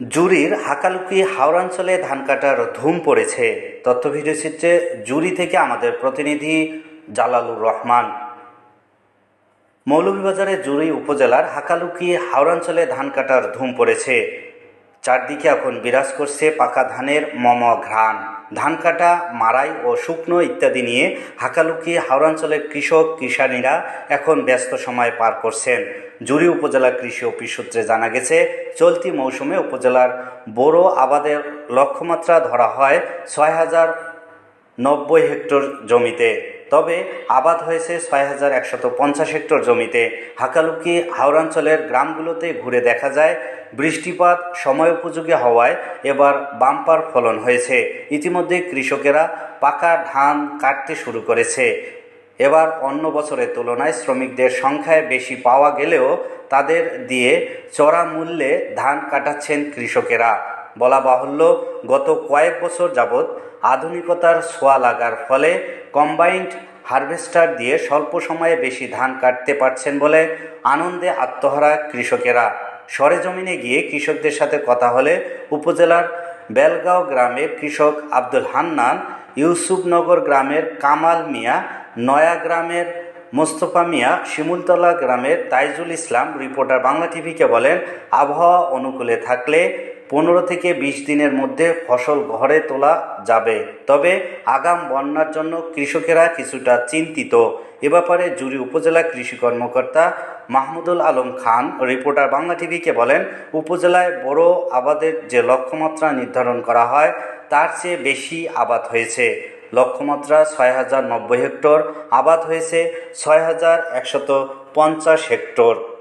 জুরির হাকালুকি হাওড়াঞ্চলে ধান কাটার ধুম পড়েছে। তথ্য ভিডিও চিত্রে জুরি থেকে আমাদের প্রতিনিধি জালালুর রহমান। মৌলভীবাজারের জুরি উপজেলার হাকালুকি হাওড়াঞ্চলে ধান কাটার ধুম পড়েছে। চারদিকে এখন বিরাজ করছে পাকা ধানের মম ঘ্রাণ। ধান কাটা মারাই ও শুকনো ইত্যাদি নিয়ে হাকালুকি হাওড়াঞ্চলের কৃষক কিষানীরা এখন ব্যস্ত সময় পার করছেন। জুরি উপজেলা কৃষি অফিস সূত্রে জানা গেছে, চলতি মৌসুমে উপজেলার বড় আবাদের লক্ষ্যমাত্রা ধরা হয় ছয় হাজার নব্বই হেক্টর জমিতে। তবে আবাদ হয়েছে ছয় হাজার একশত পঞ্চাশ হেক্টর জমিতে। হাকালুকি হাওড়াঞ্চলের গ্রামগুলোতে ঘুরে দেখা যায় বৃষ্টিপাত সময়োপযোগী হওয়ায় এবার বাম্পার ফলন হয়েছে। ইতিমধ্যে কৃষকেরা পাকা ধান কাটতে শুরু করেছে। এবার অন্য বছরের তুলনায় শ্রমিকদের সংখ্যায় বেশি পাওয়া গেলেও তাদের দিয়ে চড়া মূল্যে ধান কাটাচ্ছেন কৃষকেরা। বলা বাহুল্য, গত কয়েক বছর যাবৎ আধুনিকতার ছোঁয়া লাগার ফলে কম্বাইন্ড হারভেস্টার দিয়ে স্বল্প সময়ে বেশি ধান কাটতে পারছেন বলে আনন্দে আত্মহারা কৃষকেরা। সরেজমিনে গিয়ে কৃষকদের সাথে কথা হলে উপজেলার বেলগাঁও গ্রামের কৃষক আব্দুল হান্নান, ইউসুফনগর গ্রামের কামাল মিয়া, নয়া গ্রামের মোস্তফা মিয়া, শিমুলতলা গ্রামের তাইজুল ইসলাম রিপোর্টার। বাংলা টিভিকে বলেন, আবহাওয়া অনুকূলে থাকলে পনেরো থেকে বিশ দিনের মধ্যে ফসল ঘরে তোলা যাবে। তবে আগাম বন্যার জন্য কৃষকেরা কিছুটা চিন্তিত। এ ব্যাপারে জুরি উপজেলা কৃষি কর্মকর্তা মাহমুদুল আলম খান, রিপোর্টার বাংলা টিভিকে বলেন, উপজেলায় বড় আবাদের যে লক্ষ্যমাত্রা নির্ধারণ করা হয়, তার চেয়ে বেশি আবাদ হয়েছে। লক্ষ্যমাত্রা ছয় হাজার নব্বই হেক্টর, আবাদ হয়েছে ছয় হাজার একশত পঞ্চাশ হেক্টর।